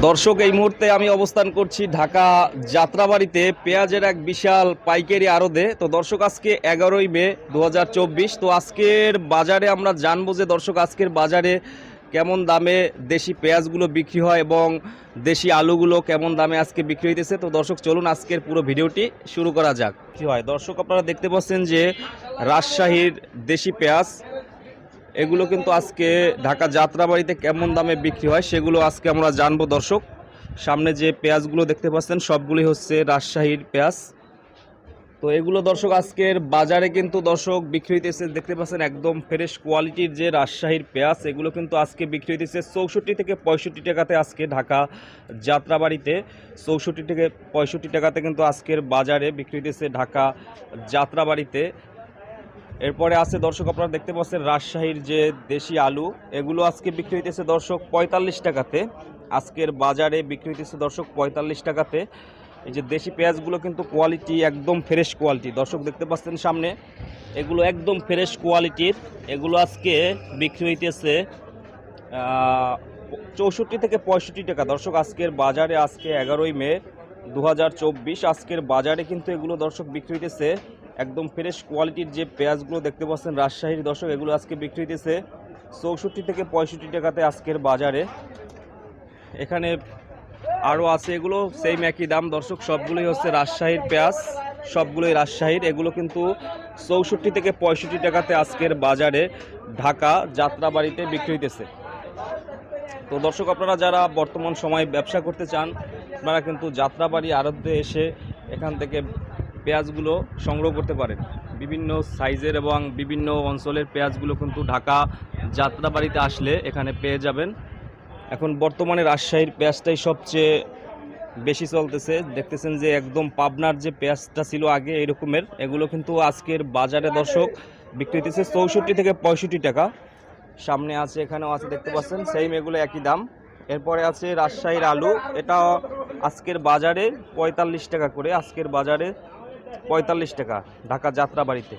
দর্শক, এই মুহূর্তে আমি অবস্থান করছি ঢাকা যাত্রাবাড়িতে। পেঁয়াজের এক বিশাল পাইকারি আড়দে তো দর্শক, আজকে এগারোই মে দু হাজার চব্বিশ। তো আজকের বাজারে আমরা জানব যে দর্শক, আজকের বাজারে কেমন দামে দেশি পেঁয়াজগুলো বিক্রি হয় এবং দেশি আলুগুলো কেমন দামে আজকে বিক্রি হইতেছে। তো দর্শক, চলুন আজকের পুরো ভিডিওটি শুরু করা যাক। কি হয়? দর্শক, আপনারা দেখতে পাচ্ছেন যে রাজশাহীর দেশি পেঁয়াজ এগুলো কিন্তু আজকে ঢাকা যাত্রাবাড়িতে কেমন দামে বিক্রি হয় সেগুলো আজকে আমরা জানব, দর্শক। সামনে যে পেঁয়াজগুলো দেখতে পাচ্ছেন, সবগুলি হচ্ছে রাজশাহীর পেঁয়াজ। তো এগুলো, দর্শক, আজকের বাজারে কিন্তু, দর্শক বিক্রি হইতেছে দেখতে পাচ্ছেন একদম ফ্রেশ কোয়ালিটির যে রাজশাহীর পেঁয়াজ, এগুলো কিন্তু আজকে বিক্রি হইতেছে চৌষট্টি থেকে পঁয়ষট্টি টাকাতে আজকে ঢাকা যাত্রাবাড়িতে চৌষট্টি থেকে পঁয়ষট্টি টাকাতে কিন্তু আজকের বাজারে বিক্রি হইতেছে ঢাকা যাত্রাবাড়িতে এরপরে আছে, দর্শক, আপনারা দেখতে পাচ্ছেন রাজশাহীর যে দেশি আলু, এগুলো আজকে বিক্রি হইতেছে, দর্শক, পঁয়তাল্লিশ টাকাতে। আজকের বাজারে বিক্রি হইতেছে, দর্শক, পঁয়তাল্লিশ টাকাতে। এই যে দেশি পেঁয়াজগুলো কিন্তু কোয়ালিটি একদম ফ্রেশ কোয়ালিটি দর্শক, দেখতে পাচ্ছেন সামনে, এগুলো একদম ফ্রেশ কোয়ালিটির এগুলো আজকে বিক্রি হইতেছে চৌষট্টি থেকে পঁয়ষট্টি টাকা। দর্শক, আজকের বাজারে, আজকে এগারোই মে দু হাজার চব্বিশ, আজকের বাজারে কিন্তু এগুলো দর্শক বিক্রি হইতেছে একদম ফ্রেশ কোয়ালিটির যে পেঁয়াজগুলো দেখতে পাচ্ছেন রাজশাহীর দর্শক, এগুলো আজকে বিক্রি হইতেছে চৌষট্টি থেকে পঁয়ষট্টি টাকাতে আজকের বাজারে। এখানে আরও আছে এগুলো সেম একই দাম। দর্শক, সবগুলোই হচ্ছে রাজশাহীর পেঁয়াজ, সবগুলোই রাজশাহীর। এগুলো কিন্তু চৌষট্টি থেকে পঁয়ষট্টি টাকাতে আজকের বাজারে ঢাকা যাত্রাবাড়িতে বিক্রি হইতেছে। তো দর্শক, আপনারা যারা বর্তমান সময়ে ব্যবসা করতে চান, আপনারা কিন্তু যাত্রাবাড়ি আড়তে এসে এখান থেকে পেঁয়াজগুলো সংগ্রহ করতে পারেন। বিভিন্ন সাইজের এবং বিভিন্ন অঞ্চলের পেঁয়াজগুলো কিন্তু ঢাকা যাত্রাবাড়িতে আসলে এখানে পেয়ে যাবেন। এখন বর্তমানে রাজশাহীর পেঁয়াজটাই সবচেয়ে বেশি চলতেছে। দেখতেছেন যে একদম পাবনার যে পেঁয়াজটা ছিল আগে এরকমের এগুলো কিন্তু আজকের বাজারে দর্শক বিক্রি হতেছে চৌষট্টি থেকে পঁয়ষট্টি টাকা। সামনে আছে, এখানেও আছে, দেখতে পাচ্ছেন সেম এগুলো একই দাম। এরপরে আছে রাজশাহীর আলু। এটা আজকের বাজারে পঁয়তাল্লিশ টাকা করে, আজকের বাজারে পঁয়তাল্লিশ টাকা ঢাকা যাত্রাবাড়িতে।